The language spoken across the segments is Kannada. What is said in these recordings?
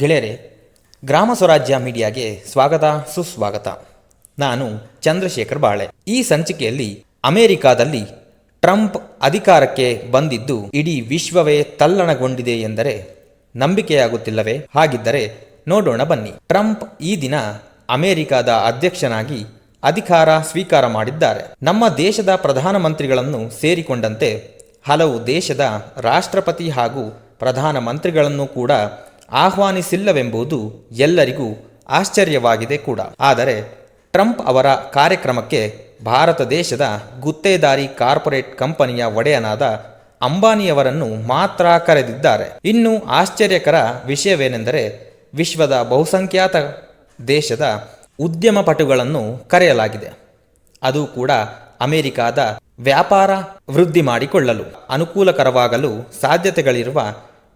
ಗೆಳೆಯರೆ, ಗ್ರಾಮ ಸ್ವರಾಜ್ಯ ಮೀಡಿಯಾಗೆ ಸ್ವಾಗತ, ಸುಸ್ವಾಗತ. ನಾನು ಚಂದ್ರಶೇಖರ್ ಬಾಳೆ. ಈ ಸಂಚಿಕೆಯಲ್ಲಿ ಅಮೆರಿಕಾದಲ್ಲಿ ಟ್ರಂಪ್ ಅಧಿಕಾರಕ್ಕೆ ಬಂದಿದ್ದು ಇಡೀ ವಿಶ್ವವೇ ತಲ್ಲಣಗೊಂಡಿದೆ ಎಂದರೆ ನಂಬಿಕೆಯಾಗುತ್ತಿಲ್ಲವೇ? ಹಾಗಿದ್ದರೆ ನೋಡೋಣ ಬನ್ನಿ. ಟ್ರಂಪ್ ಈ ದಿನ ಅಮೆರಿಕಾದ ಅಧ್ಯಕ್ಷನಾಗಿ ಅಧಿಕಾರ ಸ್ವೀಕಾರ ಮಾಡಿದ್ದಾರೆ. ನಮ್ಮ ದೇಶದ ಪ್ರಧಾನಮಂತ್ರಿಗಳನ್ನು ಸೇರಿಕೊಂಡಂತೆ ಹಲವು ದೇಶದ ರಾಷ್ಟ್ರಪತಿ ಹಾಗೂ ಪ್ರಧಾನಮಂತ್ರಿಗಳನ್ನು ಕೂಡ ಆಹ್ವಾನಿಸಿಲ್ಲವೆಂಬುದು ಎಲ್ಲರಿಗೂ ಆಶ್ಚರ್ಯವಾಗಿದೆ ಕೂಡ. ಆದರೆ ಟ್ರಂಪ್ ಅವರ ಕಾರ್ಯಕ್ರಮಕ್ಕೆ ಭಾರತ ದೇಶದ ಗುತ್ತೇದಾರಿ ಕಾರ್ಪೊರೇಟ್ ಕಂಪನಿಯ ಒಡೆಯನಾದ ಅಂಬಾನಿಯವರನ್ನು ಮಾತ್ರ ಕರೆದಿದ್ದಾರೆ. ಇನ್ನು ಆಶ್ಚರ್ಯಕರ ವಿಷಯವೇನೆಂದರೆ ವಿಶ್ವದ ಬಹುಸಂಖ್ಯಾತ ದೇಶದ ಉದ್ಯಮಪಟುಗಳನ್ನು ಕರೆಯಲಾಗಿದೆ. ಅದು ಕೂಡ ಅಮೆರಿಕಾದ ವ್ಯಾಪಾರ ವೃದ್ಧಿ ಮಾಡಿಕೊಳ್ಳಲು ಅನುಕೂಲಕರವಾಗಲು ಸಾಧ್ಯತೆಗಳಿರುವ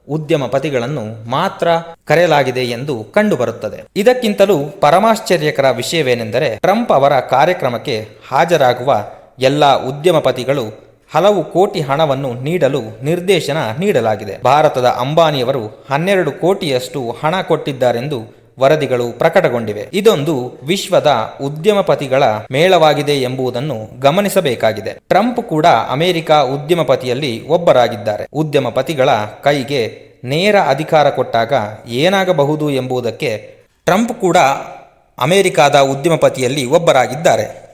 ಉದ್ಯಮಪತಿಗಳನ್ನು ಮಾತ್ರ ಕರೆಯಲಾಗಿದೆ ಎಂದು ಕಂಡುಬರುತ್ತದೆ. ಇದಕ್ಕಿಂತಲೂ ಪರಮಾಶ್ಚರ್ಯಕರ ವಿಷಯವೇನೆಂದರೆ ಟ್ರಂಪ್ ಅವರ ಕಾರ್ಯಕ್ರಮಕ್ಕೆ ಹಾಜರಾಗುವ ಎಲ್ಲ ಉದ್ಯಮಪತಿಗಳು ಹಲವು ಕೋಟಿ ಹಣವನ್ನು ನೀಡಲು ನಿರ್ದೇಶನ ನೀಡಲಾಗಿದೆ. ಭಾರತದ ಅಂಬಾನಿಯವರು ಹನ್ನೆರಡು ಕೋಟಿಯಷ್ಟು ಹಣ ಕೊಟ್ಟಿದ್ದಾರೆಂದು ವರದಿಗಳು ಪ್ರಕಟಗೊಂಡಿವೆ. ಇದೊಂದು ವಿಶ್ವದ ಉದ್ಯಮಪತಿಗಳ ಮೇಳವಾಗಿದೆ ಎಂಬುದನ್ನು ಗಮನಿಸಬೇಕಾಗಿದೆ. ಟ್ರಂಪ್ ಕೂಡ ಅಮೆರಿಕ ಉದ್ಯಮಪತಿಯಲ್ಲಿ ಒಬ್ಬರಾಗಿದ್ದಾರೆ. ಉದ್ಯಮಪತಿಗಳ ಕೈಗೆ ನೇರ ಅಧಿಕಾರ ಕೊಟ್ಟಾಗ ಏನಾಗಬಹುದು ಎಂಬುದಕ್ಕೆ ಟ್ರಂಪ್ ಕೂಡ ಅಮೆರಿಕಾದ ಉದ್ಯಮಪತಿಯಲ್ಲಿ ಒಬ್ಬರಾಗಿದ್ದಾರೆ.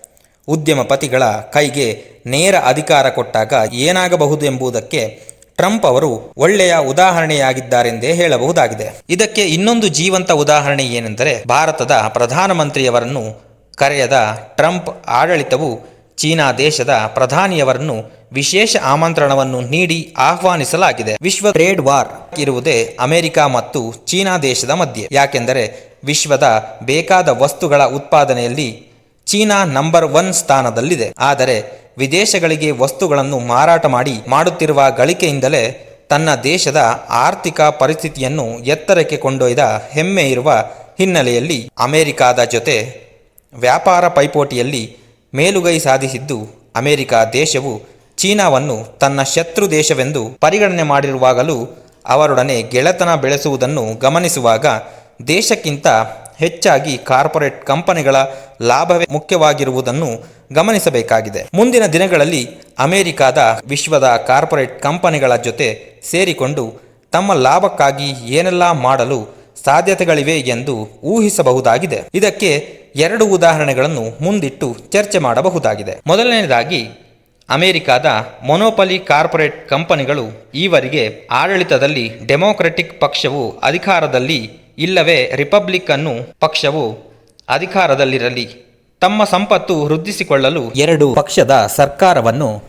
ಉದ್ಯಮಪತಿಗಳ ಕೈಗೆ ನೇರ ಅಧಿಕಾರ ಕೊಟ್ಟಾಗ ಏನಾಗಬಹುದು ಎಂಬುದಕ್ಕೆ ಟ್ರಂಪ್ ಅವರು ಒಳ್ಳೆಯ ಉದಾಹರಣೆಯಾಗಿದ್ದಾರೆಂದೇ ಹೇಳಬಹುದಾಗಿದೆ. ಇದಕ್ಕೆ ಇನ್ನೊಂದು ಜೀವಂತ ಉದಾಹರಣೆ ಏನೆಂದರೆ ಭಾರತದ ಪ್ರಧಾನಮಂತ್ರಿಯವರನ್ನು ಕರೆಯದ ಟ್ರಂಪ್ ಆಡಳಿತವು ಚೀನಾ ದೇಶದ ಪ್ರಧಾನಿಯವರನ್ನು ವಿಶೇಷ ಆಮಂತ್ರಣವನ್ನು ನೀಡಿ ಆಹ್ವಾನಿಸಲಾಗಿದೆ. ವಿಶ್ವ ಟ್ರೇಡ್ ವಾರ್ ಇರುವುದೇ ಅಮೆರಿಕ ಮತ್ತು ಚೀನಾ ದೇಶದ ಮಧ್ಯೆ. ಯಾಕೆಂದರೆ ವಿಶ್ವದ ಬೇಕಾದ ವಸ್ತುಗಳ ಉತ್ಪಾದನೆಯಲ್ಲಿ ಚೀನಾ ನಂಬರ್ ಒನ್ ಸ್ಥಾನದಲ್ಲಿದೆ. ಆದರೆ ವಿದೇಶಗಳಿಗೆ ವಸ್ತುಗಳನ್ನು ಮಾರಾಟ ಮಾಡಿ ಮಾಡುತ್ತಿರುವ ಗಳಿಕೆಯಿಂದಲೇ ತನ್ನ ದೇಶದ ಆರ್ಥಿಕ ಪರಿಸ್ಥಿತಿಯನ್ನು ಎತ್ತರಕ್ಕೆ ಕೊಂಡೊಯ್ದ ಹೆಮ್ಮೆ ಇರುವ ಹಿನ್ನೆಲೆಯಲ್ಲಿ ಅಮೆರಿಕಾದ ಜೊತೆ ವ್ಯಾಪಾರ ಪೈಪೋಟಿಯಲ್ಲಿ ಮೇಲುಗೈ ಸಾಧಿಸಿದ್ದು ಅಮೆರಿಕ ದೇಶವು ಚೀನಾವನ್ನು ತನ್ನ ಶತ್ರು ದೇಶವೆಂದು ಪರಿಗಣನೆ ಮಾಡಿರುವಾಗಲೂ ಅವರೊಡನೆ ಗೆಳೆತನ ಬೆಳೆಸುವುದನ್ನು ಗಮನಿಸುವಾಗ ದೇಶಕ್ಕಿಂತ ಹೆಚ್ಚಾಗಿ ಕಾರ್ಪೊರೇಟ್ ಕಂಪನಿಗಳ ಲಾಭವೇ ಮುಖ್ಯವಾಗಿರುವುದನ್ನು ಗಮನಿಸಬೇಕಾಗಿದೆ. ಮುಂದಿನ ದಿನಗಳಲ್ಲಿ ಅಮೆರಿಕಾದ ವಿಶ್ವದ ಕಾರ್ಪೊರೇಟ್ ಕಂಪನಿಗಳ ಜೊತೆ ಸೇರಿಕೊಂಡು ತಮ್ಮ ಲಾಭಕ್ಕಾಗಿ ಏನೆಲ್ಲ ಮಾಡಲು ಸಾಧ್ಯತೆಗಳಿವೆ ಎಂದು ಊಹಿಸಬಹುದಾಗಿದೆ. ಇದಕ್ಕೆ ಎರಡು ಉದಾಹರಣೆಗಳನ್ನು ಮುಂದಿಟ್ಟು ಚರ್ಚೆ ಮಾಡಬಹುದಾಗಿದೆ. ಮೊದಲನೆಯದಾಗಿ, ಅಮೆರಿಕಾದ ಮೊನೋಪಲಿ ಕಾರ್ಪೊರೇಟ್ ಕಂಪನಿಗಳು ಈವರೆಗೆ ಆಡಳಿತದಲ್ಲಿ ಡೆಮೋಕ್ರೆಟಿಕ್ ಪಕ್ಷವು ಅಧಿಕಾರದಲ್ಲಿ ಇಲ್ಲವೇ ರಿಪಬ್ಲಿಕ್ ಅನ್ನು ಪಕ್ಷವು ಅಧಿಕಾರದಲ್ಲಿರಲಿ. ತಮ್ಮ ಸಂಪತ್ತು ವೃದ್ಧಿಸಿಕೊಳ್ಳಲು ಎರಡು ಪಕ್ಷದ ಸರ್ಕಾರವನ್ನು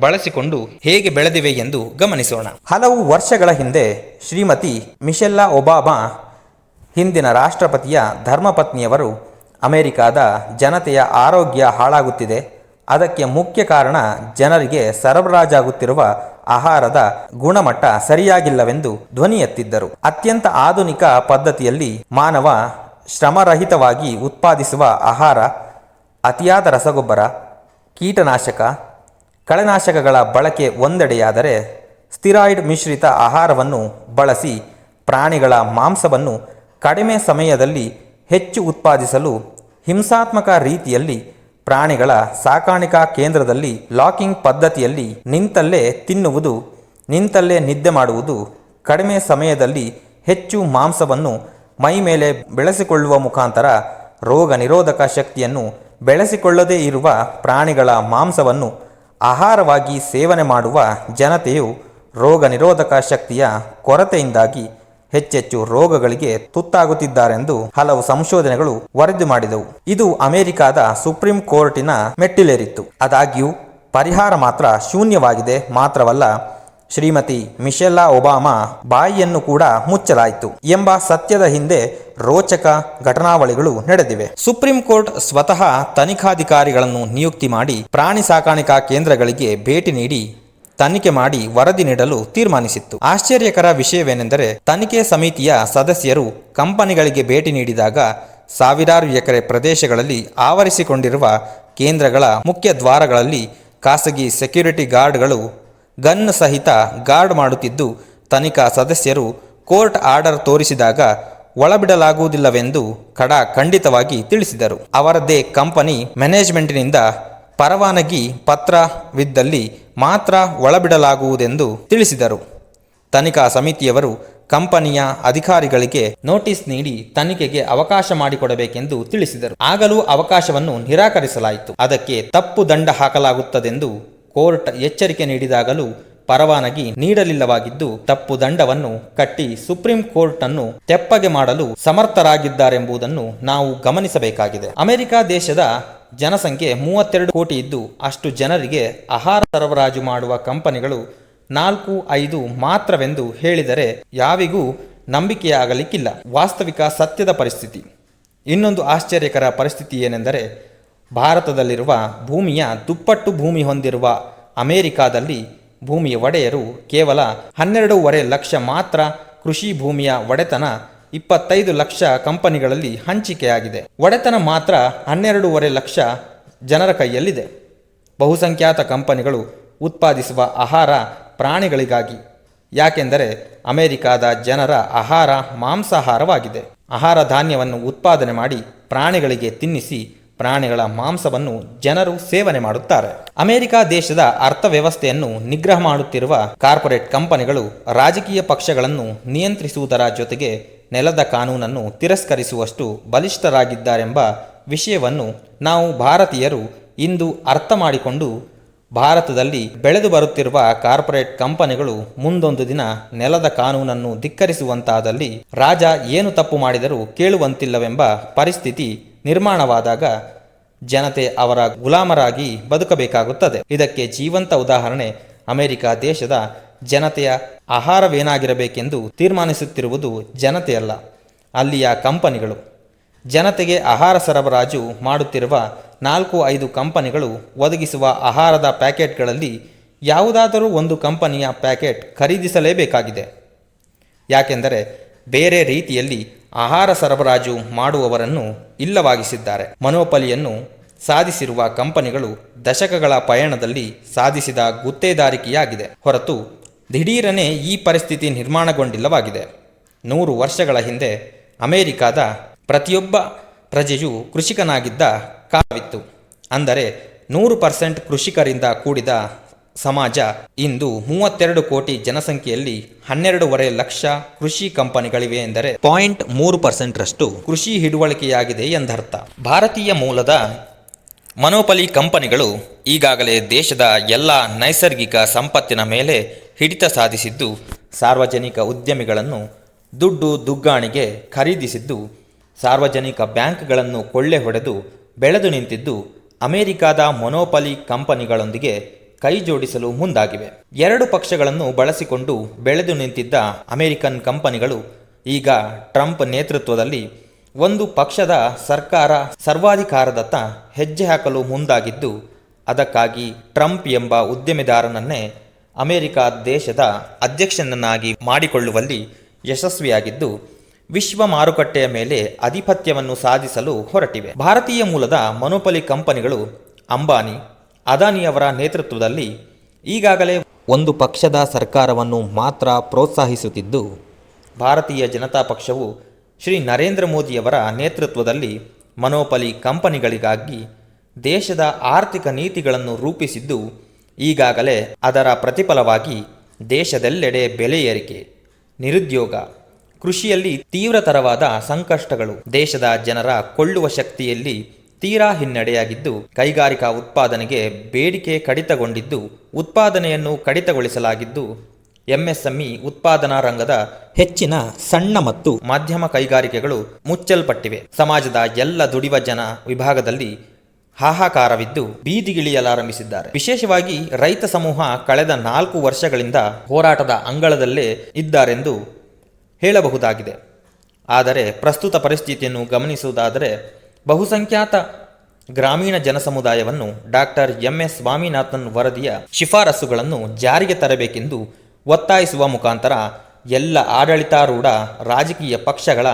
ಬಳಸಿಕೊಂಡು ಹೇಗೆ ಬೆಳೆದಿವೆ ಎಂದು ಗಮನಿಸೋಣ. ಹಲವು ವರ್ಷಗಳ ಹಿಂದೆ ಶ್ರೀಮತಿ ಮಿಶೆಲ್ಲಾ ಒಬಾಮಾ ಹಿಂದಿನ ರಾಷ್ಟ್ರಪತಿಯ ಧರ್ಮಪತ್ನಿಯವರು ಅಮೆರಿಕಾದ ಜನತೆಯ ಆರೋಗ್ಯ ಹಾಳಾಗುತ್ತಿದೆ. ಅದಕ್ಕೆ ಮುಖ್ಯ ಕಾರಣ ಜನರಿಗೆ ಸರಬರಾಜಾಗುತ್ತಿರುವ ಆಹಾರದ ಗುಣಮಟ್ಟ ಸರಿಯಾಗಿಲ್ಲವೆಂದು ಧ್ವನಿ ಎತ್ತಿದ್ದರು. ಅತ್ಯಂತ ಆಧುನಿಕ ಪದ್ಧತಿಯಲ್ಲಿ ಮಾನವ ಶ್ರಮರಹಿತವಾಗಿ ಉತ್ಪಾದಿಸುವ ಆಹಾರ ಅತಿಯಾದ ರಸಗೊಬ್ಬರ, ಕೀಟನಾಶಕ, ಕಳೆನಾಶಕಗಳ ಬಳಕೆ ಒಂದೆಡೆಯಾದರೆ ಸ್ಥಿರಾಯ್ಡ್ ಮಿಶ್ರಿತ ಆಹಾರವನ್ನು ಬಳಸಿ ಪ್ರಾಣಿಗಳ ಮಾಂಸವನ್ನು ಕಡಿಮೆ ಸಮಯದಲ್ಲಿ ಹೆಚ್ಚು ಉತ್ಪಾದಿಸಲು ಹಿಂಸಾತ್ಮಕ ರೀತಿಯಲ್ಲಿ ಪ್ರಾಣಿಗಳ ಸಾಕಾಣಿಕಾ ಕೇಂದ್ರದಲ್ಲಿ ಲಾಕಿಂಗ್ ಪದ್ಧತಿಯಲ್ಲಿ ನಿಂತಲ್ಲೇ ತಿನ್ನುವುದು, ನಿಂತಲ್ಲೇ ನಿದ್ದೆ ಮಾಡುವುದು ಕಡಿಮೆ ಸಮಯದಲ್ಲಿ ಹೆಚ್ಚು ಮಾಂಸವನ್ನು ಮೈ ಮೇಲೆ ಬೆಳೆಸಿಕೊಳ್ಳುವ ಮುಖಾಂತರ ರೋಗ ನಿರೋಧಕ ಶಕ್ತಿಯನ್ನು ಬೆಳೆಸಿಕೊಳ್ಳದೇ ಇರುವ ಪ್ರಾಣಿಗಳ ಮಾಂಸವನ್ನು ಆಹಾರವಾಗಿ ಸೇವನೆ ಮಾಡುವ ಜನತೆಯು ರೋಗ ನಿರೋಧಕ ಶಕ್ತಿಯ ಕೊರತೆಯಿಂದಾಗಿ ಹೆಚ್ಚೆಚ್ಚು ರೋಗಗಳಿಗೆ ತುತ್ತಾಗುತ್ತಿದ್ದಾರೆಂದು ಹಲವು ಸಂಶೋಧನೆಗಳು ವರದಿ ಮಾಡಿದವು. ಇದು ಅಮೆರಿಕಾದ ಸುಪ್ರೀಂ ಕೋರ್ಟಿನ ಮೆಟ್ಟಿಲೇರಿತ್ತು. ಆದಾಗ್ಯೂ, ಪರಿಹಾರ ಮಾತ್ರ ಶೂನ್ಯವಾಗಿದೆ ಮಾತ್ರವಲ್ಲ, ಶ್ರೀಮತಿ ಮಿಶೆಲ್ಲಾ ಒಬಾಮಾ ಬಾಯಿಯನ್ನು ಕೂಡ ಮುಚ್ಚಲಾಯಿತು ಎಂಬ ಸತ್ಯದ ಹಿಂದೆ ರೋಚಕ ಘಟನಾವಳಿಗಳು ನಡೆದಿವೆ. ಸುಪ್ರೀಂ ಕೋರ್ಟ್ ಸ್ವತಃ ತನಿಖಾಧಿಕಾರಿಗಳನ್ನು ನಿಯುಕ್ತಿ ಮಾಡಿ ಪ್ರಾಣಿ ಸಾಕಾಣಿಕಾ ಕೇಂದ್ರಗಳಿಗೆ ಭೇಟಿ ನೀಡಿ ತನಿಖೆ ಮಾಡಿ ವರದಿ ನೀಡಲು ತೀರ್ಮಾನಿಸಿತ್ತು. ಆಶ್ಚರ್ಯಕರ ವಿಷಯವೇನೆಂದರೆ, ತನಿಖೆ ಸಮಿತಿಯ ಸದಸ್ಯರು ಕಂಪನಿಗಳಿಗೆ ಭೇಟಿ ನೀಡಿದಾಗ ಸಾವಿರಾರು ಎಕರೆ ಪ್ರದೇಶಗಳಲ್ಲಿ ಆವರಿಸಿಕೊಂಡಿರುವ ಕೇಂದ್ರಗಳ ಮುಖ್ಯ ದ್ವಾರಗಳಲ್ಲಿ ಖಾಸಗಿ ಸೆಕ್ಯೂರಿಟಿ ಗಾರ್ಡ್ಗಳು ಗನ್ ಸಹಿತ ಗಾರ್ಡ್ ಮಾಡುತ್ತಿದ್ದು, ತನಿಖಾ ಸದಸ್ಯರು ಕೋರ್ಟ್ ಆರ್ಡರ್ ತೋರಿಸಿದಾಗ ಒಳಬಿಡಲಾಗುವುದಿಲ್ಲವೆಂದು ಖಡಾ ಖಂಡಿತವಾಗಿ ತಿಳಿಸಿದರು. ಅವರದ್ದೇ ಕಂಪನಿ ಮ್ಯಾನೇಜ್ಮೆಂಟಿನಿಂದ ಪರವಾನಗಿ ಪತ್ರವಿದ್ದಲ್ಲಿ ಮಾತ್ರ ಒಳಬಿಡಲಾಗುವುದೆಂದು ತಿಳಿಸಿದರು. ತನಿಖಾ ಸಮಿತಿಯವರು ಕಂಪನಿಯ ಅಧಿಕಾರಿಗಳಿಗೆ ನೋಟಿಸ್ ನೀಡಿ ತನಿಖೆಗೆ ಅವಕಾಶ ಮಾಡಿಕೊಡಬೇಕೆಂದು ತಿಳಿಸಿದರು. ಆಗಲೂ ಅವಕಾಶವನ್ನು ನಿರಾಕರಿಸಲಾಯಿತು. ಅದಕ್ಕೆ ತಪ್ಪು ದಂಡ ಹಾಕಲಾಗುತ್ತದೆಂದು ಕೋರ್ಟ್ ಎಚ್ಚರಿಕೆ ನೀಡಿದಾಗಲೂ ಪರವಾನಗಿ ನೀಡಲಿಲ್ಲವಾಗಿದ್ದು, ತಪ್ಪು ದಂಡವನ್ನು ಕಟ್ಟಿ ಸುಪ್ರೀಂ ಕೋರ್ಟ್ ಅನ್ನು ತೆಪ್ಪಗೆ ಮಾಡಲು ಸಮರ್ಥರಾಗಿದ್ದಾರೆಂಬುದನ್ನು ನಾವು ಗಮನಿಸಬೇಕಾಗಿದೆ. ಅಮೆರಿಕ ದೇಶದ ಜನಸಂಖ್ಯೆ ಮೂವತ್ತೆರಡು ಕೋಟಿ ಇದ್ದು ಅಷ್ಟು ಜನರಿಗೆ ಆಹಾರ ಸರಬರಾಜು ಮಾಡುವ ಕಂಪನಿಗಳು ನಾಲ್ಕು ಐದು ಮಾತ್ರವೆಂದು ಹೇಳಿದರೆ ಯಾವಿಗೂ ನಂಬಿಕೆಯಾಗಲಿಕ್ಕಿಲ್ಲ. ವಾಸ್ತವಿಕ ಸತ್ಯದ ಪರಿಸ್ಥಿತಿ. ಇನ್ನೊಂದು ಆಶ್ಚರ್ಯಕರ ಪರಿಸ್ಥಿತಿ ಏನೆಂದರೆ ಭಾರತದಲ್ಲಿರುವ ಭೂಮಿಯ ದುಪ್ಪಟ್ಟು ಭೂಮಿ ಹೊಂದಿರುವ ಅಮೆರಿಕಾದಲ್ಲಿ ಭೂಮಿಯ ಒಡೆಯರು ಕೇವಲ ಹನ್ನೆರಡೂವರೆ ಲಕ್ಷ ಮಾತ್ರ ಕೃಷಿ ಭೂಮಿಯ ಒಡೆತನ ಇಪ್ಪತ್ತೈದು ಲಕ್ಷ ಕಂಪನಿಗಳಲ್ಲಿ ಹಂಚಿಕೆಯಾಗಿದೆ. ಒಡೆತನ ಮಾತ್ರ ಹನ್ನೆರಡೂವರೆ ಲಕ್ಷ ಜನರ ಕೈಯಲ್ಲಿದೆ. ಬಹುಸಂಖ್ಯಾತ ಕಂಪನಿಗಳು ಉತ್ಪಾದಿಸುವ ಆಹಾರ ಪ್ರಾಣಿಗಳಿಗಾಗಿ. ಯಾಕೆಂದರೆ ಅಮೆರಿಕಾದ ಜನರ ಆಹಾರ ಮಾಂಸಾಹಾರವಾಗಿದೆ. ಆಹಾರ ಧಾನ್ಯವನ್ನು ಉತ್ಪಾದನೆ ಮಾಡಿ ಪ್ರಾಣಿಗಳಿಗೆ ತಿನ್ನಿಸಿ ಪ್ರಾಣಿಗಳ ಮಾಂಸವನ್ನು ಜನರು ಸೇವನೆ ಮಾಡುತ್ತಾರೆ. ಅಮೆರಿಕ ದೇಶದ ಅರ್ಥವ್ಯವಸ್ಥೆಯನ್ನು ನಿಗ್ರಹ ಮಾಡುತ್ತಿರುವ ಕಾರ್ಪೊರೇಟ್ ಕಂಪನಿಗಳು ರಾಜಕೀಯ ಪಕ್ಷಗಳನ್ನು ನಿಯಂತ್ರಿಸುವುದರ ಜೊತೆಗೆ ನೆಲದ ಕಾನೂನನ್ನು ತಿರಸ್ಕರಿಸುವಷ್ಟು ಬಲಿಷ್ಠರಾಗಿದ್ದಾರೆಂಬ ವಿಷಯವನ್ನು ನಾವು ಭಾರತೀಯರು ಇಂದು ಅರ್ಥ ಮಾಡಿಕೊಂಡು ಭಾರತದಲ್ಲಿ ಬೆಳೆದು ಬರುತ್ತಿರುವ ಕಾರ್ಪೊರೇಟ್ ಕಂಪನಿಗಳು ಮುಂದೊಂದು ದಿನ ನೆಲದ ಕಾನೂನನ್ನು ಧಿಕ್ಕರಿಸುವಂತಾದಲ್ಲಿ ರಾಜ ಏನು ತಪ್ಪು ಮಾಡಿದರೂ ಕೇಳುವಂತಿಲ್ಲವೆಂಬ ಪರಿಸ್ಥಿತಿ ನಿರ್ಮಾಣವಾದಾಗ ಜನತೆ ಅವರ ಗುಲಾಮರಾಗಿ ಬದುಕಬೇಕಾಗುತ್ತದೆ. ಇದಕ್ಕೆ ಜೀವಂತ ಉದಾಹರಣೆ ಅಮೆರಿಕ ದೇಶದ ಜನತೆಯ ಆಹಾರವೇನಾಗಿರಬೇಕೆಂದು ತೀರ್ಮಾನಿಸುತ್ತಿರುವುದು ಜನತೆಯಲ್ಲ, ಅಲ್ಲಿಯ ಕಂಪನಿಗಳು. ಜನತೆಗೆ ಆಹಾರ ಸರಬರಾಜು ಮಾಡುತ್ತಿರುವ ನಾಲ್ಕು ಐದು ಕಂಪನಿಗಳು ಒದಗಿಸುವ ಆಹಾರದ ಪ್ಯಾಕೆಟ್ಗಳಲ್ಲಿ ಯಾವುದಾದರೂ ಒಂದು ಕಂಪನಿಯ ಪ್ಯಾಕೆಟ್ ಖರೀದಿಸಲೇಬೇಕಾಗಿದೆ. ಯಾಕೆಂದರೆ ಬೇರೆ ರೀತಿಯಲ್ಲಿ ಆಹಾರ ಸರಬರಾಜು ಮಾಡುವವರನ್ನು ಇಲ್ಲವಾಗಿಸಿದ್ದಾರೆ. ಮನೋಪಲಿಯನ್ನು ಸಾಧಿಸಿರುವ ಕಂಪನಿಗಳು ದಶಕಗಳ ಪಯಣದಲ್ಲಿ ಸಾಧಿಸಿದ ಗುತ್ತೇದಾರಿಕೆಯಾಗಿದೆ. ಹೊರತು ದಿಢೀರನೆ ಈ ಪರಿಸ್ಥಿತಿ ನಿರ್ಮಾಣಗೊಂಡಿಲ್ಲವಾಗಿದೆ. ನೂರು ವರ್ಷಗಳ ಹಿಂದೆ ಅಮೇರಿಕಾದ ಪ್ರತಿಯೊಬ್ಬ ಪ್ರಜೆಯು ಕೃಷಿಕನಾಗಿದ್ದ ಕಾಲವಿತ್ತು. ಅಂದರೆ ನೂರು ಪರ್ಸೆಂಟ್ ಕೃಷಿಕರಿಂದ ಕೂಡಿದ ಸಮಾಜ ಇಂದು ಮೂವತ್ತೆರಡು ಕೋಟಿ ಜನಸಂಖ್ಯೆಯಲ್ಲಿ ಹನ್ನೆರಡೂವರೆ ಲಕ್ಷ ಕೃಷಿ ಕಂಪನಿಗಳಿವೆ ಎಂದರೆ ಪಾಯಿಂಟ್ ಮೂರು ಪರ್ಸೆಂಟ್ರಷ್ಟು ಕೃಷಿ ಹಿಡುವಳಿಕೆಯಾಗಿದೆ ಎಂದರ್ಥ. ಭಾರತೀಯ ಮೂಲದ ಮನೋಪಲಿ ಕಂಪನಿಗಳು ಈಗಾಗಲೇ ದೇಶದ ಎಲ್ಲ ನೈಸರ್ಗಿಕ ಸಂಪತ್ತಿನ ಮೇಲೆ ಹಿಡಿತ ಸಾಧಿಸಿದ್ದು ಸಾರ್ವಜನಿಕ ಉದ್ಯಮಿಗಳನ್ನು ದುಡ್ಡು ದುಗ್ಗಾಣಿಗೆ ಖರೀದಿಸಿದ್ದು, ಸಾರ್ವಜನಿಕ ಬ್ಯಾಂಕ್ಗಳನ್ನು ಕೊಳ್ಳೆ ಹೊಡೆದು ಬೆಳೆದು ನಿಂತಿದ್ದು ಅಮೆರಿಕಾದ ಮೊನೋಪಲಿ ಕಂಪನಿಗಳೊಂದಿಗೆ ಕೈ ಜೋಡಿಸಲು ಮುಂದಾಗಿವೆ. ಎರಡು ಪಕ್ಷಗಳನ್ನು ಬಳಸಿಕೊಂಡು ಬೆಳೆದು ನಿಂತಿದ್ದ ಅಮೆರಿಕನ್ ಕಂಪನಿಗಳು ಈಗ ಟ್ರಂಪ್ ನೇತೃತ್ವದಲ್ಲಿ ಒಂದು ಪಕ್ಷದ ಸರ್ಕಾರ ಸರ್ವಾಧಿಕಾರದತ್ತ ಹೆಜ್ಜೆ ಹಾಕಲು ಮುಂದಾಗಿದ್ದು, ಅದಕ್ಕಾಗಿ ಟ್ರಂಪ್ ಎಂಬ ಉದ್ಯಮಿದಾರನನ್ನೇ ಅಮೆರಿಕ ದೇಶದ ಅಧ್ಯಕ್ಷನನ್ನಾಗಿ ಮಾಡಿಕೊಳ್ಳುವಲ್ಲಿ ಯಶಸ್ವಿಯಾಗಿದ್ದು, ವಿಶ್ವ ಮಾರುಕಟ್ಟೆಯ ಮೇಲೆ ಆಧಿಪತ್ಯವನ್ನು ಸಾಧಿಸಲು ಹೊರಟಿವೆ. ಭಾರತೀಯ ಮೂಲದ ಮನೋಪಲಿ ಕಂಪನಿಗಳು ಅಂಬಾನಿ ಅದಾನಿಯವರ ನೇತೃತ್ವದಲ್ಲಿ ಈಗಾಗಲೇ ಒಂದು ಪಕ್ಷದ ಸರ್ಕಾರವನ್ನು ಮಾತ್ರ ಪ್ರೋತ್ಸಾಹಿಸುತ್ತಿದ್ದು, ಭಾರತೀಯ ಜನತಾ ಪಕ್ಷವು ಶ್ರೀ ನರೇಂದ್ರ ಮೋದಿಯವರ ನೇತೃತ್ವದಲ್ಲಿ ಮನೋಪಲಿ ಕಂಪನಿಗಳಿಗಾಗಿ ದೇಶದ ಆರ್ಥಿಕ ನೀತಿಗಳನ್ನು ರೂಪಿಸಿದ್ದು ಈಗಾಗಲೇ ಅದರ ಪ್ರತಿಫಲವಾಗಿ ದೇಶದೆಲ್ಲೆಡೆ ಬೆಲೆ ಏರಿಕೆ, ನಿರುದ್ಯೋಗ, ಕೃಷಿಯಲ್ಲಿ ತೀವ್ರತರವಾದ ಸಂಕಷ್ಟಗಳು ದೇಶದ ಜನರ ಕೊಳ್ಳುವ ಶಕ್ತಿಯಲ್ಲಿ ತೀರಾ ಹಿನ್ನಡೆಯಾಗಿದ್ದು, ಕೈಗಾರಿಕಾ ಉತ್ಪಾದನೆಗೆ ಬೇಡಿಕೆ ಕಡಿತಗೊಂಡಿದ್ದು, ಉತ್ಪಾದನೆಯನ್ನು ಕಡಿತಗೊಳಿಸಲಾಗಿದ್ದು, ಎಂಎಸ್ಎಂಇ ಉತ್ಪಾದನಾ ರಂಗದ ಹೆಚ್ಚಿನ ಸಣ್ಣ ಮತ್ತು ಮಧ್ಯಮ ಕೈಗಾರಿಕೆಗಳು ಮುಚ್ಚಲ್ಪಟ್ಟಿವೆ. ಸಮಾಜದ ಎಲ್ಲ ದುಡಿವ ಜನ ವಿಭಾಗದಲ್ಲಿ ಹಾಹಾಕಾರವಿದ್ದು ಬೀದಿಗಿಳಿಯಲಾರಂಭಿಸಿದ್ದಾರೆ. ವಿಶೇಷವಾಗಿ ರೈತ ಸಮೂಹ ಕಳೆದ ನಾಲ್ಕು ವರ್ಷಗಳಿಂದ ಹೋರಾಟದ ಅಂಗಳದಲ್ಲೇ ಇದ್ದಾರೆಂದು ಹೇಳಬಹುದಾಗಿದೆ. ಆದರೆ ಪ್ರಸ್ತುತ ಪರಿಸ್ಥಿತಿಯನ್ನು ಗಮನಿಸುವುದಾದರೆ ಬಹುಸಂಖ್ಯಾತ ಗ್ರಾಮೀಣ ಜನಸಮುದಾಯವನ್ನು ಡಾಕ್ಟರ್ ಎಂ ಎಸ್ ಸ್ವಾಮಿನಾಥನ್ ವರದಿಯ ಶಿಫಾರಸುಗಳನ್ನು ಜಾರಿಗೆ ತರಬೇಕೆಂದು ಒತ್ತಾಯಿಸುವ ಮುಖಾಂತರ ಎಲ್ಲ ಆಡಳಿತಾರೂಢ ರಾಜಕೀಯ ಪಕ್ಷಗಳ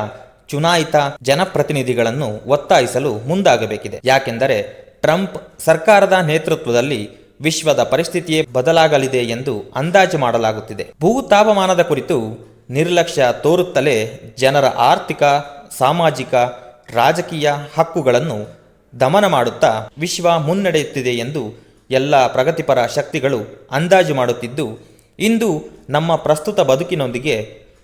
ಚುನಾಯಿತ ಜನಪ್ರತಿನಿಧಿಗಳನ್ನು ಒತ್ತಾಯಿಸಲು ಮುಂದಾಗಬೇಕಿದೆ. ಯಾಕೆಂದರೆ ಟ್ರಂಪ್ ಸರ್ಕಾರದ ನೇತೃತ್ವದಲ್ಲಿ ವಿಶ್ವದ ಪರಿಸ್ಥಿತಿಯೇ ಬದಲಾಗಲಿದೆ ಎಂದು ಅಂದಾಜು ಮಾಡಲಾಗುತ್ತಿದೆ. ಭೂ ತಾಪಮಾನದ ಕುರಿತು ನಿರ್ಲಕ್ಷ್ಯ ತೋರುತ್ತಲೇ ಜನರ ಆರ್ಥಿಕ, ಸಾಮಾಜಿಕ, ರಾಜಕೀಯ ಹಕ್ಕುಗಳನ್ನು ದಮನ ಮಾಡುತ್ತಾ ವಿಶ್ವ ಮುನ್ನಡೆಯುತ್ತಿದೆ ಎಂದು ಎಲ್ಲ ಪ್ರಗತಿಪರ ಶಕ್ತಿಗಳು ಅಂದಾಜು ಮಾಡುತ್ತಿದ್ದು, ಇಂದು ನಮ್ಮ ಪ್ರಸ್ತುತ ಬದುಕಿನೊಂದಿಗೆ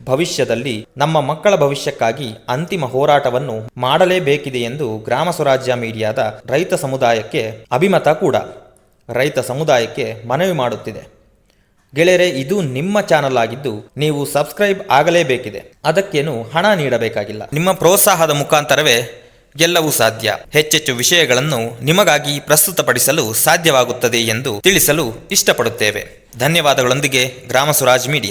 ಭವಿಷ್ಯದಲ್ಲಿ ನಮ್ಮ ಮಕ್ಕಳ ಭವಿಷ್ಯಕ್ಕಾಗಿ ಅಂತಿಮ ಹೋರಾಟವನ್ನು ಮಾಡಲೇಬೇಕಿದೆ ಎಂದು ಗ್ರಾಮ ಸ್ವರಾಜ್ಯ ಮೀಡಿಯಾದ ರೈತ ಸಮುದಾಯಕ್ಕೆ ಅಭಿಮತ ಕೂಡ. ರೈತ ಸಮುದಾಯಕ್ಕೆ ಮನವಿ ಮಾಡುತ್ತಿದೆ. ಗೆಳೆಯರೆ, ಇದು ನಿಮ್ಮ ಚಾನಲ್ ಆಗಿದ್ದು ನೀವು ಸಬ್ಸ್ಕ್ರೈಬ್ ಆಗಲೇಬೇಕಿದೆ. ಅದಕ್ಕೇನು ಹಣ ನೀಡಬೇಕಾಗಿಲ್ಲ. ನಿಮ್ಮ ಪ್ರೋತ್ಸಾಹದ ಮುಖಾಂತರವೇ ಎಲ್ಲವೂ ಸಾಧ್ಯ. ಹೆಚ್ಚೆಚ್ಚು ವಿಷಯಗಳನ್ನು ನಿಮಗಾಗಿ ಪ್ರಸ್ತುತಪಡಿಸಲು ಸಾಧ್ಯವಾಗುತ್ತದೆ ಎಂದು ತಿಳಿಸಲು ಇಷ್ಟಪಡುತ್ತೇವೆ. ಧನ್ಯವಾದಗಳೊಂದಿಗೆ ಗ್ರಾಮ ಸ್ವರಾಜ್ ಮೀಡಿಯಾ.